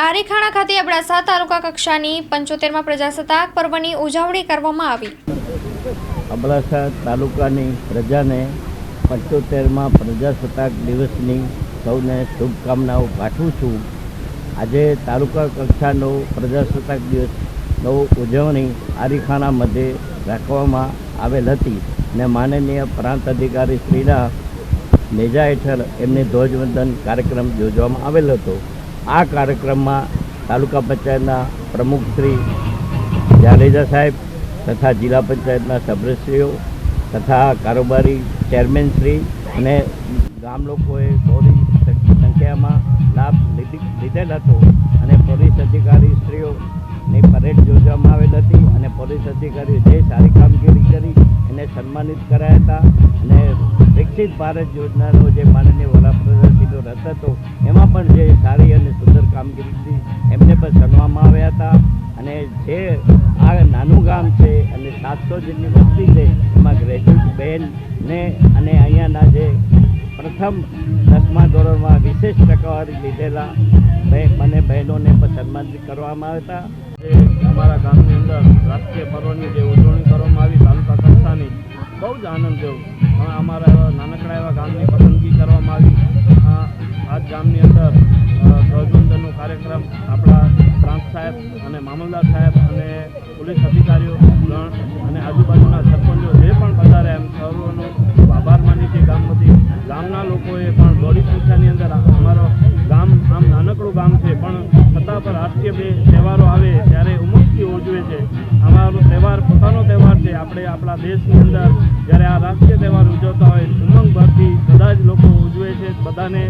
આરીખાણા ખાતે અબડાસા તાલુકા કક્ષાની પંચોતેરમાં પ્રજાસત્તાક પર્વની ઉજવણી કરવામાં આવી. અબડાસા તાલુકાની પ્રજાને પંચોતેરમાં પ્રજાસત્તાક દિવસની સૌને શુભકામનાઓ પાઠવું છું. આજે તાલુકા કક્ષાનો પ્રજાસત્તાક દિવસનો ઉજવણી આરીખાણા મધ્યે રાખવામાં આવેલ હતી ને માનનીય પ્રાંત અધિકારી શ્રીના નેજા હેઠળ એમને ધ્વજવંદન કાર્યક્રમ યોજવામાં આવેલ હતો. આ કાર્યક્રમમાં તાલુકા પંચાયતના પ્રમુખ શ્રી જાડેજા સાહેબ તથા જિલ્લા પંચાયતના સભ્યશ્રીઓ તથા કારોબારી ચેરમેન શ્રી અને ગામ લોકોએ બહોળી સંખ્યામાં લાભ લીધી લીધેલ હતો અને પોલીસ અધિકારી શ્રીઓની પરેડ યોજવામાં આવેલ હતી અને પોલીસ અધિકારીઓ જે સારી કામગીરી કરી એને સન્માનિત કરાયા હતા અને વિકસિત ભારત યોજનાનો જે માનનીય કામગીરી એમને પણ સન્માનમાં આવ્યા હતા. અને જે આ નાનું ગામ છે અને સાતસો જેટલી વસ્તી છે, એમાં ગ્રેજ્યુએટ બહેનને અને અહીંયાના જે પ્રથમ દસમા ધોરણમાં વિશેષ ટકાવારી લીધેલા બંને બહેનોને પણ સન્માનિત કરવામાં આવ્યા હતા. અમારા ગામની અંદર રાષ્ટ્રીય પર્વની જે ઉજવણી કરવામાં આવી તાલુકા કક્ષાની, બહુ જ આનંદ થયો. અમારા નાનકડા એવા ગામની પસંદગી કરવામાં આવી. મામલદાર સાહેબ અને પોલીસ અધિકારીઓ, ગણ અને આજુબાજુના સરપંચો જે પણ પધારે એમ સર્વનો આભાર માની છે ગામ વતી ગામના લોકોએ પણ બહોળી સંખ્યાની અંદર અમારો ગામ આમ નાનકડું ગામ છે, પણ છતાં પણ રાષ્ટ્રીય બે તહેવારો આવે ત્યારે ઉમંગથી ઉજવે છે. અમારો તહેવાર પોતાનો તહેવાર છે. આપણે આપણા દેશની અંદર જ્યારે આ રાષ્ટ્રીય તહેવાર ઉજવતા હોય ઉમંગ ભરથી બધા જ લોકો ઉજવે છે. બધાને